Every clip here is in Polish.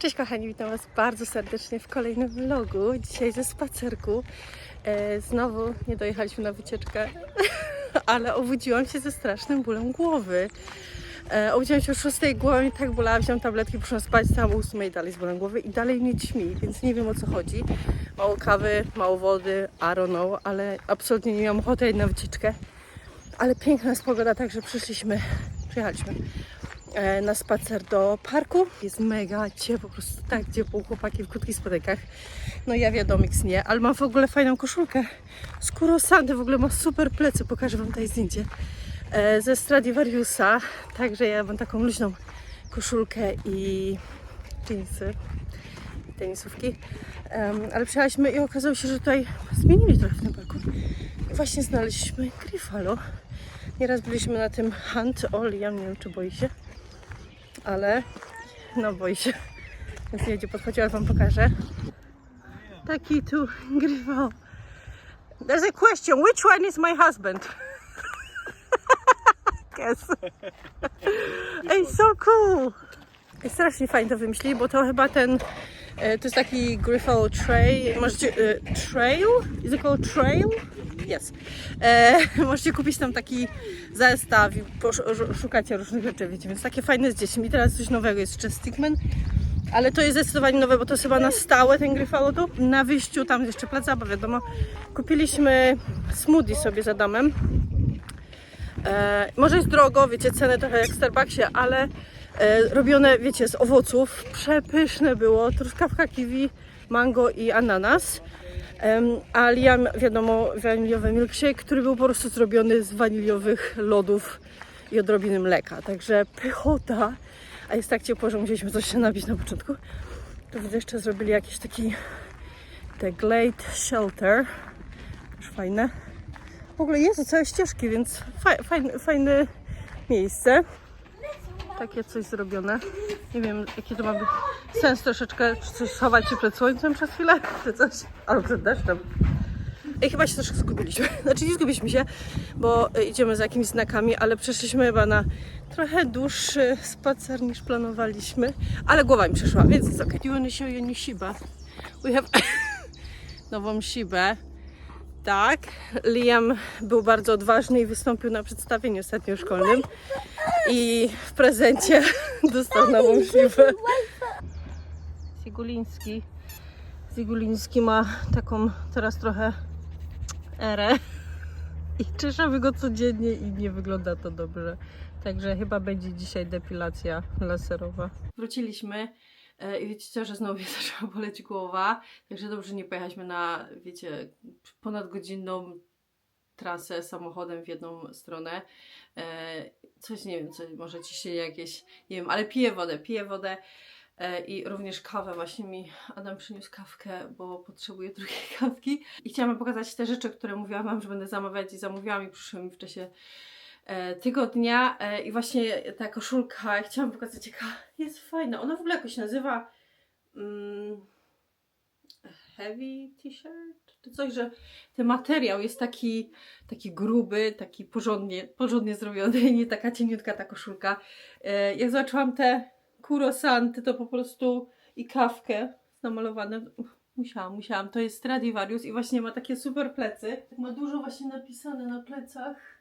Cześć kochani, witam Was bardzo serdecznie w kolejnym vlogu. Dzisiaj ze spacerku. E, znowu nie dojechaliśmy na wycieczkę, ale obudziłam się ze strasznym bólem głowy. E, obudziłam się o 6, głowa mi tak bolała, wziąłam tabletki, poszłam spać, stałam o 8 i dalej z bólem głowy i dalej mnie ćmi, więc nie wiem o co chodzi. Mało kawy, mało wody, I don't know, ale absolutnie nie miałam ochoty na wycieczkę. Ale piękna jest pogoda, także przyszliśmy, przyjechaliśmy na spacer do parku. Jest mega ciepło, po prostu tak ciepło, chłopaki w krótkich spodekach. No ja wiadomo, nie, ale mam w ogóle fajną koszulkę z Kurosandy, w ogóle ma super plecy, pokażę Wam tutaj zdjęcie. E, ze Stradivariusa, także ja mam taką luźną koszulkę i jeansy, tenisówki. Em, ale przyjechaliśmy i okazało się, że tutaj zmienili trochę w tym parku. I właśnie znaleźliśmy Griffalo. Nieraz byliśmy na tym Hunt All, ja nie wiem czy boi się, ale no boi się, więc nie będzie podchodziła, wam pokażę. Taki tu Griffalo. There's a question, which one is my husband? Guess. Ej, so cool! Strasznie fajnie to wymyślili, bo to chyba ten, to jest taki Griffalo Trail, możecie, e, Trail? Is it called Trail? Yes. E, możecie kupić tam taki zestaw i szukacie różnych rzeczy, wiecie, więc takie fajne z dziećmi. Teraz coś nowego jest jeszcze Stickman, ale to jest zdecydowanie nowe, bo to jest chyba na stałe ten Griffalo tu. Na wyjściu tam jeszcze plac zabaw, wiadomo. Kupiliśmy smoothie sobie za domem. E, może jest drogo, wiecie, ceny trochę jak w Starbucksie, ale e, robione, wiecie, z owoców. Przepyszne było. Truskawka, kiwi, mango i ananas. A Liam, wiadomo, waniliowy milkshake, który był po prostu zrobiony z waniliowych lodów i odrobiny mleka. Także pychota. A jest tak ciepło, że musieliśmy coś się napić na początku. To widzę, jeszcze zrobili jakiś taki The Glade Shelter. Też fajne. W ogóle jest całe ścieżki, więc faj, fajne, fajne miejsce. Takie coś zrobione. Nie wiem, jaki to ma być sens troszeczkę, coś schować się przed słońcem przez chwilę, czy coś, albo przed deszczem. I chyba się troszkę zgubiliśmy. Znaczy nie zgubiliśmy się, bo y, idziemy za jakimiś znakami, ale przeszliśmy chyba na trochę dłuższy spacer niż planowaliśmy. Ale głowa mi przeszła, więc jest ok. You wanna show you new Shiba? We have nową Shibę. Tak, Liam był bardzo odważny i wystąpił na przedstawieniu ostatnio szkolnym. I w prezencie dostał nową Shibę. Ziguliński. Ziguliński ma taką teraz trochę erę. I czyszamy go codziennie i nie wygląda to dobrze. Także chyba będzie dzisiaj depilacja laserowa. Wróciliśmy i wiecie co, że znowu mnie zaczęła boleć głowa. Także dobrze nie pojechaliśmy na, wiecie, ponadgodzinną trasę samochodem w jedną stronę. E, coś nie wiem, coś, może ci się jakieś, nie wiem, ale piję wodę, piję wodę. E, I również kawę. Właśnie mi Adam przyniósł kawkę, bo potrzebuję drugiej kawki. I chciałam pokazać te rzeczy, które mówiłam wam, że będę zamawiać i zamówiłam i przyszły mi w czasie e, tygodnia. E, I właśnie ta koszulka, chciałam pokazać jaka jest fajna. Ona w ogóle jakoś nazywa mm, heavy t-shirt? Czy coś, że ten materiał jest taki, taki gruby, taki porządnie, porządnie zrobiony, nie taka cieniutka ta koszulka. E, jak zobaczyłam te kurosanty, to po prostu i kawkę namalowane. Musiałam, musiałam. To jest Stradivarius i właśnie ma takie super plecy. Ma dużo właśnie napisane na plecach.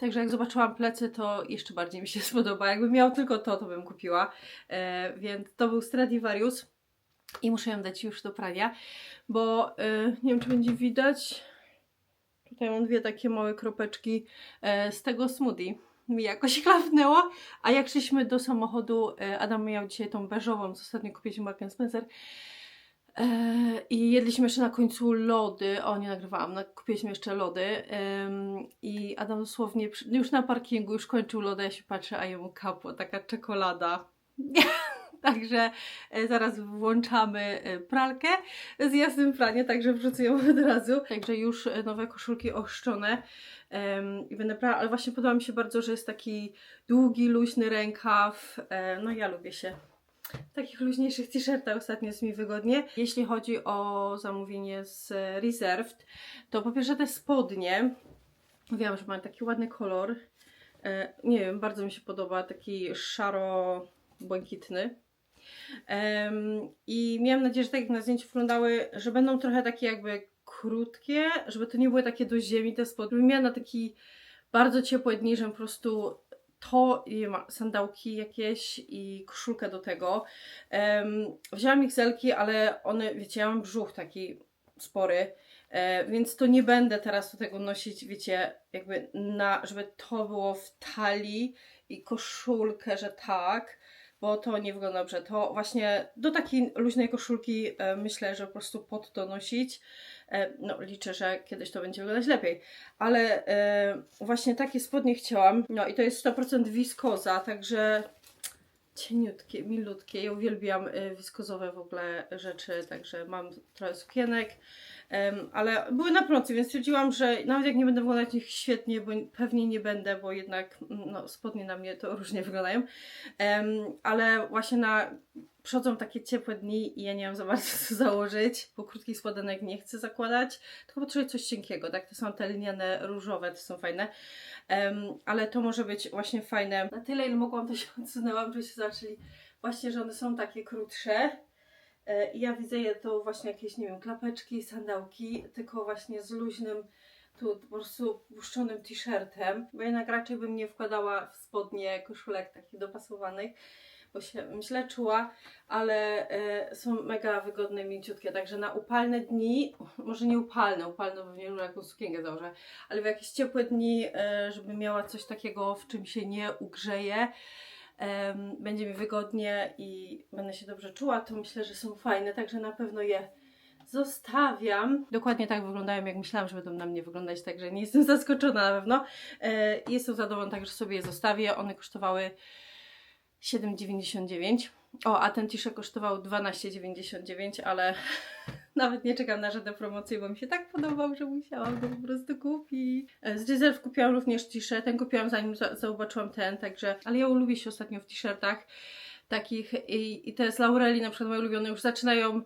Także jak zobaczyłam plecy, to jeszcze bardziej mi się spodoba. Jakbym miał tylko to, to bym kupiła. E, więc to był Stradivarius i muszę ją dać już do prania, bo e, nie wiem, czy będzie widać. Tutaj mam dwie takie małe kropeczki e, z tego smoothie mi jakoś chlapnęło, a jak szliśmy do samochodu, e, Adam miał dzisiaj tą beżową, co ostatnio kupiliśmy Mark Spencer i jedliśmy jeszcze na końcu lody, o nie nagrywałam, na, kupiliśmy jeszcze lody i Adam dosłownie przy, już na parkingu już kończył lodę, ja się patrzę, a jemu kapło, taka czekolada. Także e, zaraz włączamy e, pralkę z jasnym pranie, także wrzucę ją od razu. Także już e, nowe koszulki ochrzczone. Em, I będę brała, ale właśnie podoba mi się bardzo, że jest taki długi, luźny rękaw. E, no ja lubię się takich luźniejszych t-shirtach, ostatnio jest mi wygodnie. Jeśli chodzi o zamówienie z Reserved, to po pierwsze te spodnie. Wiem, że mają taki ładny kolor. E, nie wiem, bardzo mi się podoba, taki szaro-błękitny. I miałam nadzieję, że tak jak na zdjęciu wyglądały, że będą trochę takie jakby krótkie, żeby to nie były takie do ziemi te spodnie. Żebym miała na taki bardzo ciepłe dni, że po prostu to i sandałki jakieś i koszulkę do tego. Em, wzięłam XL-ki, ale one, wiecie, ja mam brzuch taki spory, e, więc to nie będę teraz do tego nosić, wiecie, jakby na, żeby to było w talii i koszulkę, że tak, bo to nie wygląda dobrze. To właśnie do takiej luźnej koszulki e, myślę, że po prostu pod to nosić. E, no, liczę, że kiedyś to będzie wyglądać lepiej. Ale e, właśnie takie spodnie chciałam. No i to jest 100% wiskoza, także cieniutkie, milutkie. Ja uwielbiam y, wiskozowe w ogóle rzeczy, także mam trochę sukienek, ale były na promocji, więc stwierdziłam, że nawet jak nie będę wyglądać w nich świetnie, bo pewnie nie będę, bo jednak mm, no, spodnie na mnie to różnie wyglądają, ale właśnie na przychodzą takie ciepłe dni i ja nie mam za bardzo co założyć, bo krótkich spodenek nie chcę zakładać, tylko potrzebuję coś cienkiego, tak? To są te liniane różowe, to są fajne. Em, ale to może być właśnie fajne. Na tyle, ile mogłam, to się odsunęłam, żebyście zobaczyli właśnie, że one są takie krótsze. E, I ja widzę je to właśnie jakieś, nie wiem, klapeczki, sandałki, tylko właśnie z luźnym, tu po prostu puszczonym t-shirtem, bo jednak raczej bym nie wkładała w spodnie koszulek takich dopasowanych, bo się źle czuła, ale e, są mega wygodne, mięciutkie, także na upalne dni, może nie upalne, upalne pewnie już jakąś sukienkę założę, ale w jakieś ciepłe dni, e, żeby miała coś takiego, w czym się nie ugrzeje, em, będzie mi wygodnie i będę się dobrze czuła, to myślę, że są fajne, także na pewno je zostawiam. Dokładnie tak wyglądają, jak myślałam, że będą na mnie wyglądać, także nie jestem zaskoczona na pewno. E, jestem zadowolona, także sobie je zostawię. One kosztowały 7,99. O, a ten t-shirt kosztował 12,99, ale nawet nie czekam na żadne promocje, bo mi się tak podobał, że musiałam go po prostu kupić. E, Z Reserve kupiłam również t-shirt, ten kupiłam zanim za- zobaczyłam ten, także, ale ja lubię się ostatnio w t-shirtach takich i, i te z Laureli, na przykład moje ulubione, już zaczynają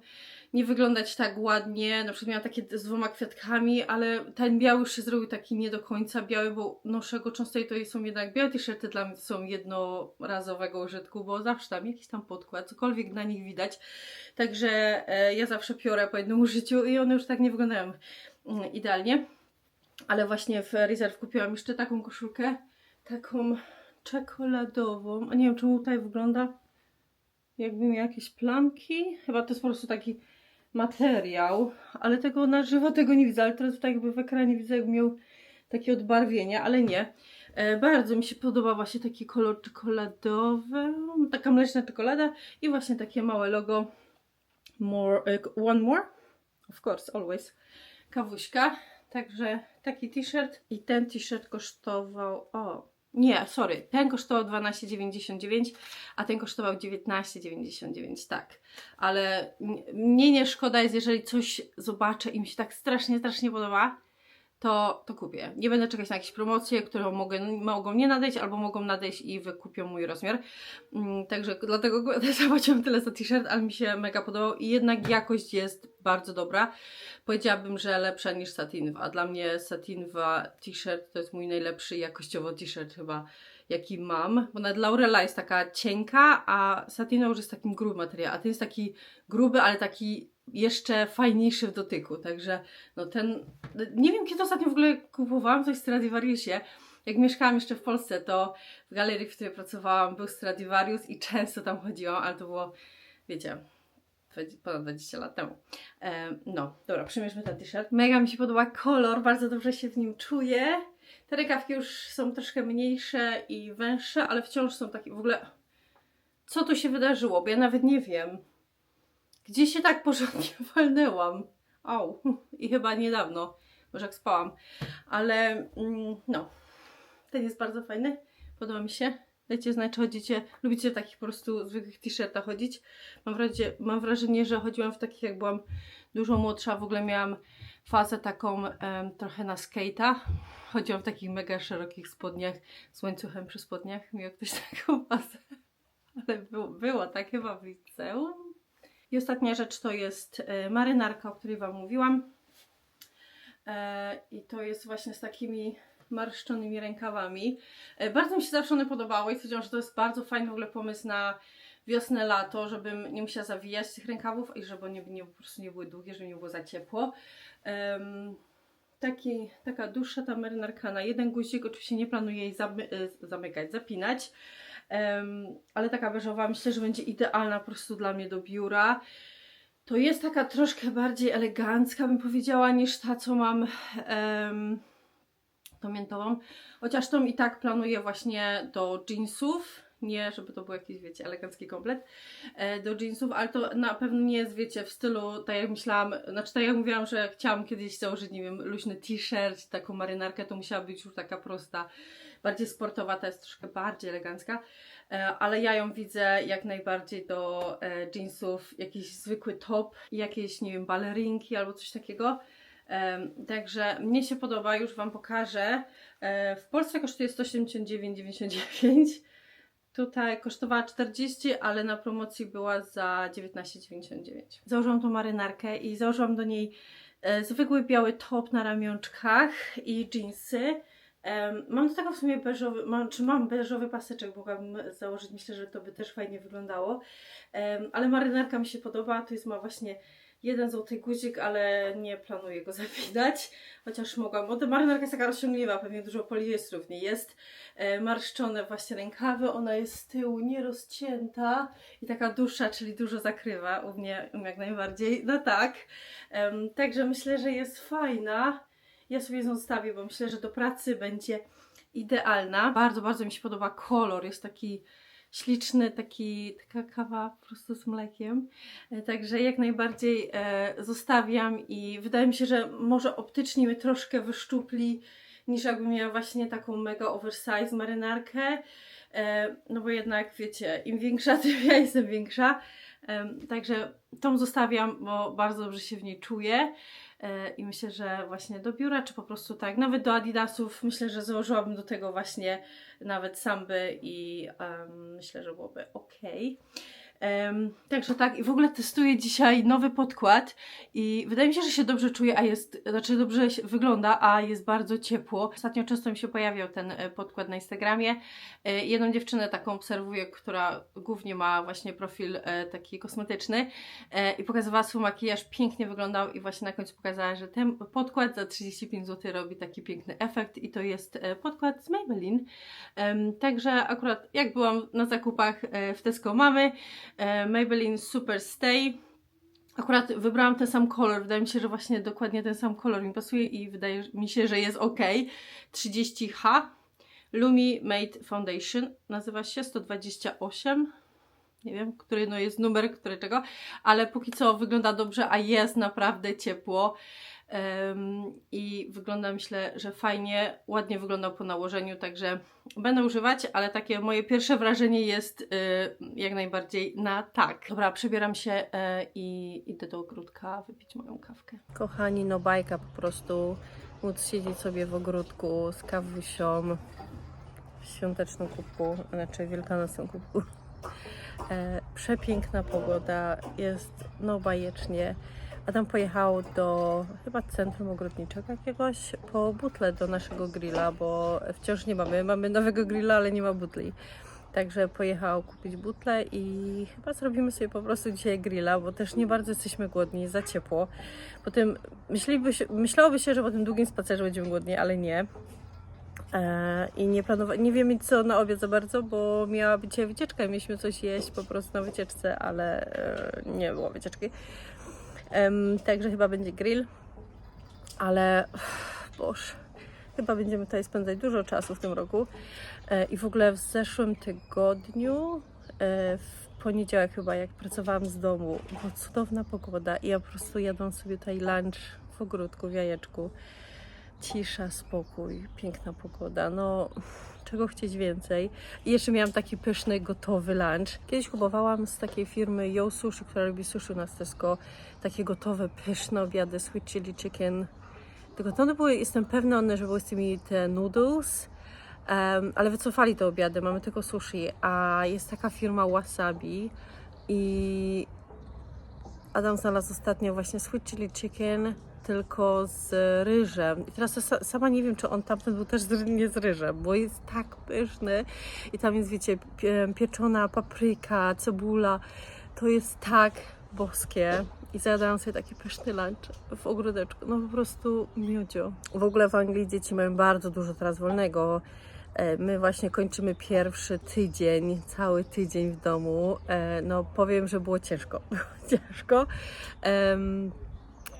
nie wyglądać tak ładnie. Na przykład miałam takie z dwoma kwiatkami, ale ten biały już się zrobił taki nie do końca biały, bo noszę go często i to są jednak białe t-shirty dla mnie są jednorazowego użytku, bo zawsze tam jakiś tam podkład, cokolwiek na nich widać. Także e, ja zawsze piorę po jednym użyciu i one już tak nie wyglądają mm, idealnie. Ale właśnie w Reserve kupiłam jeszcze taką koszulkę, taką czekoladową. A nie wiem, czemu tutaj wygląda jakby miał jakieś plamki. Chyba to jest po prostu taki materiał, ale tego na żywo tego nie widzę, ale teraz tutaj jakby w ekranie widzę, jakby miał takie odbarwienie, ale nie. E, bardzo mi się podoba właśnie taki kolor czekoladowy, taka mleczna czekolada i właśnie takie małe logo more, e, one more, of course, always, kawuśka. Także taki t-shirt i ten t-shirt kosztował, o nie, sorry, ten kosztował 12,99, a ten kosztował 19,99, tak. Ale mnie nie szkoda jest, jeżeli coś zobaczę i mi się tak strasznie, strasznie podoba, to, to kupię. Nie będę czekać na jakieś promocje, które mogę, mogą nie nadejść, albo mogą nadejść i wykupią mój rozmiar. Mm, Także dlatego go- zapłaciłam tyle za t-shirt, ale mi się mega podobał i jednak jakość jest bardzo dobra. Powiedziałabym, że lepsza niż satinwa, a dla mnie satinwa t-shirt to jest mój najlepszy jakościowo t-shirt chyba, jaki mam, bo nawet Laurela jest taka cienka, a satinwa już jest takim grubym materiał, a ten jest taki gruby, ale taki jeszcze fajniejszy w dotyku, także no ten, nie wiem kiedy ostatnio w ogóle kupowałam coś w Stradivariusie, jak mieszkałam jeszcze w Polsce, to w galerii, w której pracowałam, był Stradivarius i często tam chodziłam, ale to było, wiecie, ponad 20 lat temu. E, no, dobra, przymierzmy ten t-shirt. Mega mi się podoba kolor, bardzo dobrze się w nim czuję. Te rękawki już są troszkę mniejsze i węższe, ale wciąż są takie, w ogóle, co tu się wydarzyło, bo ja nawet nie wiem. Gdzie się tak porządnie walnęłam? Au, i chyba niedawno, może jak spałam. Ale, mm, no, ten jest bardzo fajny, podoba mi się. Dajcie znać, czy chodzicie, lubicie takich po prostu zwykłych t-shirtach chodzić. Mam, mam wrażenie, że chodziłam w takich, jak byłam dużo młodsza, w ogóle miałam fazę taką trochę na skate'a. Chodziłam w takich mega szerokich spodniach z łańcuchem przy spodniach. Miał ktoś taką fazę. Ale było, było tak chyba w liceum. I ostatnia rzecz to jest e, marynarka, o której Wam mówiłam. E, I to jest właśnie z takimi marszczonymi rękawami. E, Bardzo mi się zawsze one podobały i stwierdziłam, że to jest bardzo fajny w ogóle pomysł na wiosnę, lato, żebym nie musiała zawijać tych rękawów i żeby one nie, po prostu nie były długie, żeby nie było za ciepło. Em, taki, taka dłuższa ta marynarka na jeden guzik, oczywiście nie planuję jej zamy, zamykać, zapinać, ale taka beżowa myślę, że będzie idealna po prostu dla mnie do biura. To jest taka troszkę bardziej elegancka, bym powiedziała, niż ta, co mam tą miętową. Chociaż tą i tak planuję właśnie do jeansów. Nie, żeby to był jakiś, wiecie, elegancki komplet e, do jeansów, ale to na pewno nie jest, wiecie, w stylu, tak jak myślałam, znaczy tak jak mówiłam, że chciałam kiedyś założyć, nie wiem, luźny t-shirt, taką marynarkę, to musiała być już taka prosta, bardziej sportowa, ta jest troszkę bardziej elegancka, e, ale ja ją widzę jak najbardziej do e, jeansów, jakiś zwykły top, jakieś, nie wiem, balerinki albo coś takiego. Em, Także mnie się podoba, już Wam pokażę. E, W Polsce kosztuje 189,99. Tutaj kosztowała 40, ale na promocji była za 19,99. Założyłam tą marynarkę i założyłam do niej e, zwykły biały top na ramionczkach i jeansy. Mam do tego w sumie beżowy, mam, czy mam beżowy paseczek, mogłabym założyć, myślę, że to by też fajnie wyglądało. Ale marynarka mi się podoba, to jest ma właśnie jeden złoty guzik, ale nie planuję go zapinać, chociaż mogłam, bo ta marynarka jest taka rozciągliwa, pewnie dużo poliestrów w niej jest, marszczone właśnie rękawy, ona jest z tyłu nierozcięta i taka dłuższa, czyli dużo zakrywa, u mnie, jak najbardziej, no tak, także myślę, że jest fajna, ja sobie ją zostawię, bo myślę, że do pracy będzie idealna, bardzo, bardzo mi się podoba kolor, jest taki śliczny, taki, taka kawa po prostu z mlekiem. E, Także jak najbardziej e, zostawiam i wydaje mi się, że może optycznie mnie troszkę wyszczupli niż jakbym miała właśnie taką mega oversize marynarkę. E, no bo jednak wiecie, im większa, tym ja jestem większa. Em, Także tą zostawiam, bo bardzo dobrze się w niej czuję. E, I myślę, że właśnie do biura, czy po prostu tak, nawet do Adidasów, myślę, że założyłabym do tego właśnie nawet samby i em, myślę, że byłoby ok. Także tak, i w ogóle testuję dzisiaj nowy podkład i wydaje mi się, że się dobrze czuję, a jest, znaczy dobrze wygląda, a jest bardzo ciepło. Ostatnio często mi się pojawiał ten e, podkład na Instagramie. E, Jedną dziewczynę taką obserwuję, która głównie ma właśnie profil e, taki kosmetyczny i pokazywała swój makijaż, pięknie wyglądał i właśnie na końcu pokazała, że ten podkład za 35 zł robi taki piękny efekt i to jest podkład z Maybelline. Także akurat jak byłam na zakupach w Tesco mamy Maybelline Super Stay. Akurat wybrałam ten sam kolor. Wydaje mi się, że właśnie dokładnie ten sam kolor mi pasuje i wydaje mi się, że jest ok. 30H Lumi Made Foundation nazywa się 128. Nie wiem, który no jest numer, który czego, ale póki co wygląda dobrze, a jest naprawdę ciepło. I wygląda, myślę, że fajnie, ładnie wyglądał po nałożeniu, także będę używać, ale takie moje pierwsze wrażenie jest y, jak najbardziej na tak. Dobra, przebieram się y, i idę do ogródka wypić moją kawkę. Kochani, no bajka po prostu móc siedzieć sobie w ogródku z kawusią w świątecznym kubku, znaczy wielkanocnym kubku. E, przepiękna pogoda, jest no bajecznie. Adam pojechał do chyba centrum ogrodniczego jakiegoś po butle do naszego grilla, bo wciąż nie mamy. Mamy nowego grilla, ale nie ma butli. Także pojechał kupić butle i chyba zrobimy sobie po prostu dzisiaj grilla, bo też nie bardzo jesteśmy głodni, za ciepło. Potem myśliby się, myślałoby się, że po tym długim spacerze będziemy głodni, ale nie. E, I nie planowaliśmy, nie wiemy co na obiad za bardzo, bo miała być dzisiaj wycieczka i mieliśmy coś jeść po prostu na wycieczce, ale e, nie było wycieczki. Em, także chyba będzie grill, ale boż, chyba będziemy tutaj spędzać dużo czasu w tym roku. E, I w ogóle w zeszłym tygodniu, e, w poniedziałek chyba, jak pracowałam z domu, była cudowna pogoda i ja po prostu jadłam sobie tutaj lunch w ogródku, w jajeczku. Cisza, spokój, piękna pogoda. No, czego chcieć więcej? I jeszcze miałam taki pyszny, gotowy lunch. Kiedyś kupowałam z takiej firmy Yo Sushi, która robi sushi u nas Tesco, takie gotowe, pyszne obiady, sweet chili chicken. Tylko to one były, jestem pewna, one, że były z tymi te noodles, em, ale wycofali te obiady, mamy tylko sushi, a jest taka firma Wasabi i Adam znalazł ostatnio właśnie sweet chili chicken tylko z ryżem. I teraz sa- sama nie wiem, czy on tamten był też z, nie z ryżem, bo jest tak pyszny. I tam jest, wiecie, pie, pieczona papryka, cebula. To jest tak boskie. I zjadałam sobie taki pyszny lunch w ogródeczku. No po prostu miodzio. W ogóle w Anglii dzieci mają bardzo dużo teraz wolnego. E, My właśnie kończymy pierwszy tydzień, cały tydzień w domu. E, No powiem, że było ciężko. Ciężko. Em,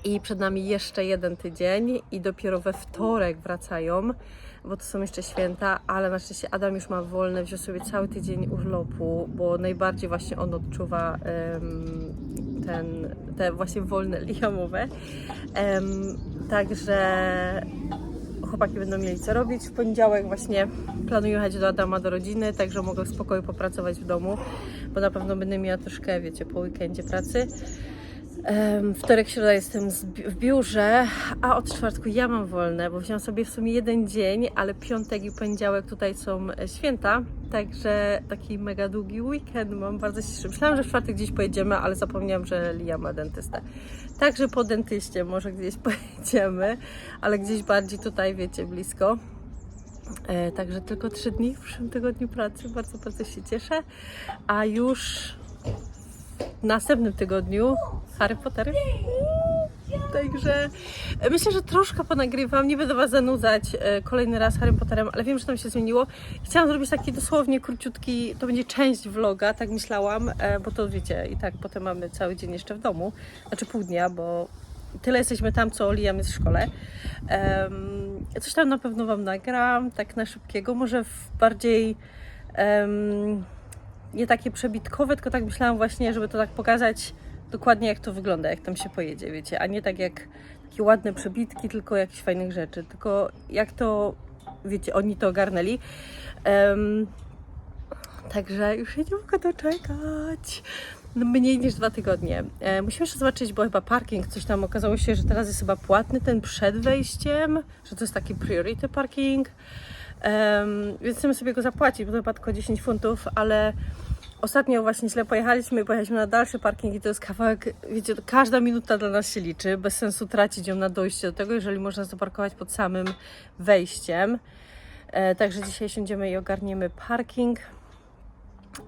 I przed nami jeszcze jeden tydzień i dopiero we wtorek wracają, bo to są jeszcze święta, ale na szczęście Adam już ma wolne, wziął sobie cały tydzień urlopu, bo najbardziej właśnie on odczuwa em, ten, te właśnie wolne liamowe. Em, Także chłopaki będą mieli co robić. W poniedziałek właśnie planuję jechać do Adama do rodziny, także mogę w spokoju popracować w domu, bo na pewno będę miała troszkę, wiecie, po weekendzie pracy. Wtorek, środa jestem w biurze, a od czwartku ja mam wolne, bo wziąłam sobie w sumie jeden dzień, ale piątek i poniedziałek tutaj są e, święta, także taki mega długi weekend mam, bardzo się cieszę. Myślałam, że w czwartek gdzieś pojedziemy, ale zapomniałam, że Lia ma dentystę. Także po dentyście może gdzieś pojedziemy, ale gdzieś bardziej tutaj, wiecie, blisko. E, także tylko trzy dni w przyszłym tygodniu pracy, bardzo, bardzo się cieszę, a już w następnym tygodniu Harry Potter. Także myślę, że troszkę ponagrywam. Nie będę Was zanudzać e, kolejny raz Harry Potterem, ale wiem, że tam się zmieniło. Chciałam zrobić taki dosłownie króciutki, to będzie część vloga, tak myślałam, e, bo to wiecie, i tak potem mamy cały dzień jeszcze w domu, znaczy pół dnia, bo tyle jesteśmy tam, co Liam jest w szkole. Em, coś tam na pewno Wam nagram, tak na szybkiego, może w bardziej em, nie takie przebitkowe, tylko tak myślałam właśnie, żeby to tak pokazać dokładnie jak to wygląda, jak tam się pojedzie, wiecie, a nie tak jak takie ładne przebitki, tylko jakichś fajnych rzeczy, tylko jak to, wiecie, oni to ogarnęli. Em, także już się nie mogę doczekać. No, mniej niż dwa tygodnie. E, musimy jeszcze zobaczyć, bo chyba parking, coś tam okazało się, że teraz jest chyba płatny ten przed wejściem, że to jest taki priority parking. Em, więc chcemy sobie go zapłacić, bo to chyba tylko 10 funtów, ale ostatnio właśnie źle pojechaliśmy pojechaliśmy na dalszy parking i to jest kawałek, wiecie, każda minuta dla nas się liczy, bez sensu tracić ją na dojście do tego, jeżeli można zaparkować pod samym wejściem. E, także dzisiaj siądziemy i ogarniemy parking.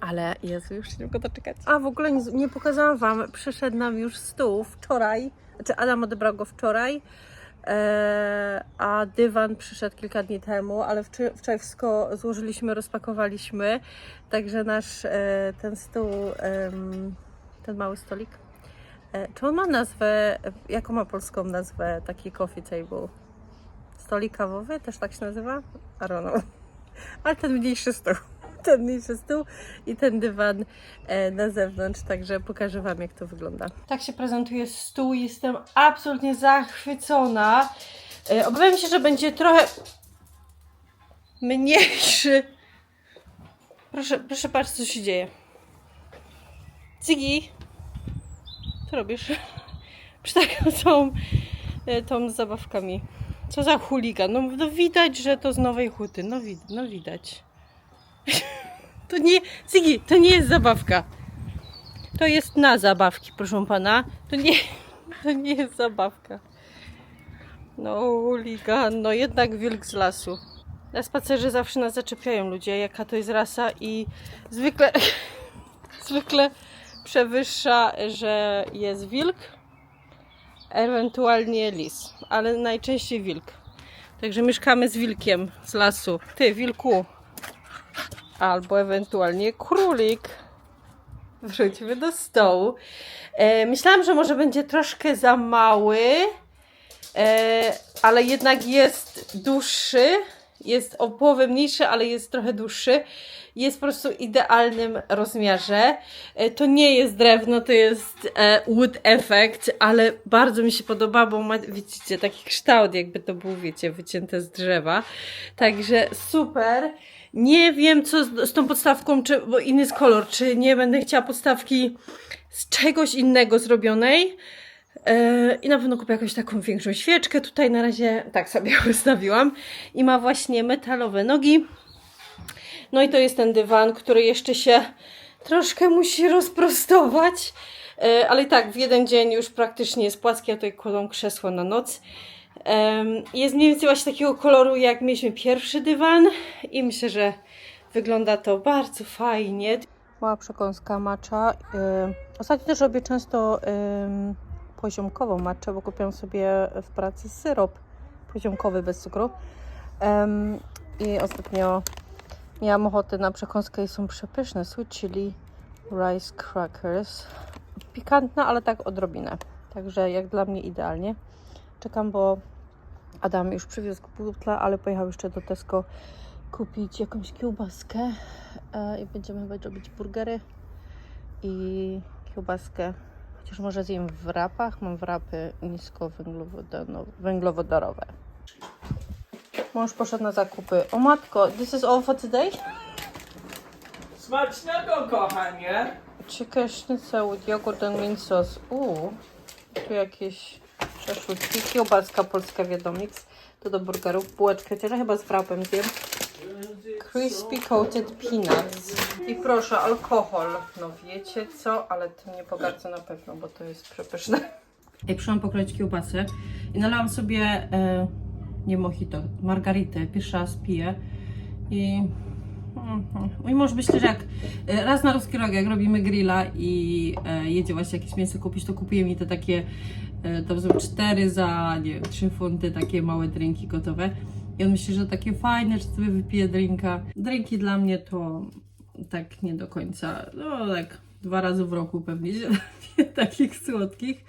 Ale Jezu, już się nie mogę doczekać. A w ogóle nie, nie pokazałam Wam, przyszedł nam już stół wczoraj, znaczy Adam odebrał go wczoraj, a dywan przyszedł kilka dni temu, ale wczoraj, wszystko złożyliśmy, rozpakowaliśmy, także nasz e, ten stół, ten mały stolik, e, czy on ma nazwę, jaką ma polską nazwę taki coffee table? Stolik kawowy, też tak się nazywa? I don't know. Ale ten mniejszy stół ten mniejszy stół i ten dywan e, na zewnątrz, także pokażę Wam, jak to wygląda. Tak się prezentuje stół, jestem absolutnie zachwycona. E, obawiam się, że będzie trochę mniejszy. Proszę, proszę patrzeć, co się dzieje. Cygi, co robisz? Przy taką tą, e, tą z zabawkami. Co za chuligan? No, no widać, że to z nowej huty. No, wid no widać. To nie, Cygi, to nie jest zabawka. To jest na zabawki, proszę pana. To nie, to nie jest zabawka. No, huligan, no jednak wilk z lasu. Na spacerze zawsze nas zaczepiają ludzie, jaka to jest rasa i zwykle, zwykle przewyższa, że jest wilk, ewentualnie lis, ale najczęściej wilk. Także mieszkamy z wilkiem z lasu. Ty, wilku, albo ewentualnie królik. Wrzućmy do stołu. E, myślałam, że może będzie troszkę za mały, e, ale jednak jest dłuższy. Jest o połowę mniejszy, ale jest trochę dłuższy. Jest po prostu idealnym rozmiarze. E, to nie jest drewno, to jest e, wood effect, ale bardzo mi się podoba, bo ma, widzicie, taki kształt, jakby to był, wiecie, wycięte z drzewa. Także super. Nie wiem, co z, z tą podstawką, czy, bo inny jest kolor, czy nie będę chciała podstawki z czegoś innego zrobionej. Yy, I na pewno kupię jakąś taką większą świeczkę. Tutaj na razie tak sobie ustawiłam. I ma właśnie metalowe nogi. No i to jest ten dywan, który jeszcze się troszkę musi rozprostować. E, ale i tak w jeden dzień już praktycznie jest płaskie, ja tutaj kładą krzesło na noc. Jest mniej więcej właśnie takiego koloru, jak mieliśmy pierwszy dywan i myślę, że wygląda to bardzo fajnie. Mała przekąska macza. Ostatnio też robię często poziomkową maczę, bo kupiłam sobie w pracy syrop poziomkowy bez cukru. I ostatnio miałam ochotę na przekąskę i są przepyszne. Sweet chili rice crackers. Pikantna, ale tak odrobinę. Także jak dla mnie idealnie. Czekam, bo Adam już przywiózł butla, ale pojechał jeszcze do Tesco kupić jakąś kiełbaskę e, i będziemy chyba robić burgery i kiełbaskę. Chociaż może zjem w wrapach. Mam wrapy niskowęglowodorowe. Mąż poszedł na zakupy. O matko, this is all for today? Smacznego, kochanie! Chicken schnitzel with yogurt and mint sauce. Uuu, tu jakieś przeszutki. Kiełbaska polska wiadomix. To do burgerów. Bułeczkę też chyba z wrapem zjem. Crispy coated peanuts. I proszę, alkohol. No wiecie co, ale tym nie pogardzę na pewno, bo to jest przepyszne. I przyszłam pokroić kiełbasę i nalałam sobie, e, nie mojito, margaritę. Pierwszy raz piję. I Mhm. Mój mąż myślę, że jak e, raz na ruski rok, jak robimy grilla i e, jedzie właśnie jakieś mięso kupić, to kupuje mi te takie, e, to są cztery za, nie wiem, trzy funty, takie małe drinki gotowe. I on myśli, że takie fajne, że sobie wypije drinka. Drinki dla mnie to tak nie do końca, no tak dwa razy w roku pewnie się takich słodkich.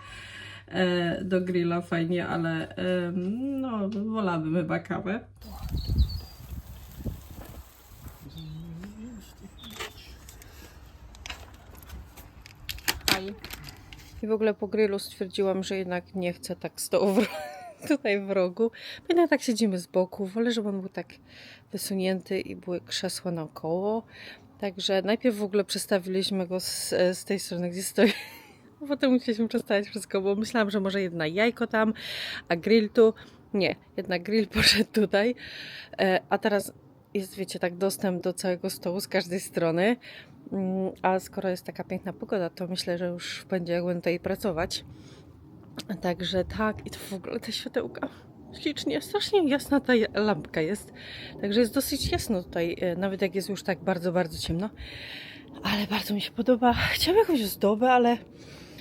Do grilla fajnie, ale no wolałabym chyba kawę. I w ogóle po grillu stwierdziłam, że jednak nie chcę tak stołu w, tutaj w rogu. Jednak tak siedzimy z boku. Wolę, żeby on był tak wysunięty i były krzesła naokoło. Także najpierw w ogóle przestawiliśmy go z, z tej strony, gdzie stoi. Potem musieliśmy przestawić wszystko, bo myślałam, że może jedna jajko tam, a grill tu. Nie, jednak grill poszedł tutaj. E, A teraz jest, wiecie, tak dostęp do całego stołu z każdej strony. Mm, A skoro jest taka piękna pogoda, to myślę, że już będzie jak tutaj pracować. Także tak, i to w ogóle te światełka. Ślicznie, strasznie jasna ta lampka jest. Także jest dosyć jasno tutaj, e, nawet jak jest już tak bardzo, bardzo ciemno. Ale bardzo mi się podoba. Chciałam jakąś ozdobę, ale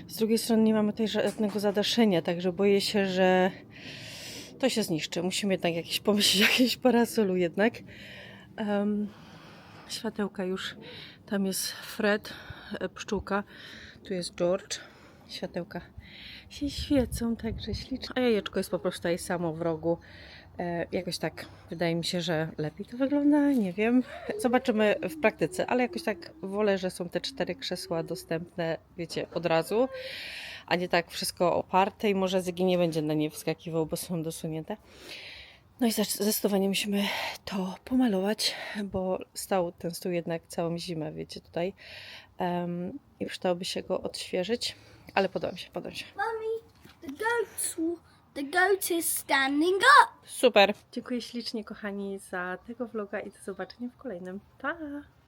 z drugiej strony nie mamy tutaj żadnego zadaszenia, także boję się, że to się zniszczy. Musimy jednak jakieś pomyśleć, o jakimś parasolu jednak. Em, światełka już. Tam jest Fred, e, pszczółka. Tu jest George. Światełka się świecą, także ślicznie. A jajeczko jest po prostu tutaj samo w rogu. E, jakoś tak wydaje mi się, że lepiej to wygląda. Nie wiem. Zobaczymy w praktyce, ale jakoś tak wolę, że są te cztery krzesła dostępne, wiecie, od razu, a nie tak wszystko oparte i może Zygi nie będzie na nie wskakiwał, bo są dosunięte. No i zdecydowanie musimy to pomalować, bo stał ten stół jednak całą zimę, wiecie, tutaj. Em, I przydałoby się go odświeżyć, ale podoba mi się, podoba mi się. The goat's the goat is standing up. Super. Dziękuję ślicznie, kochani, za tego vloga i do zobaczenia w kolejnym. Pa!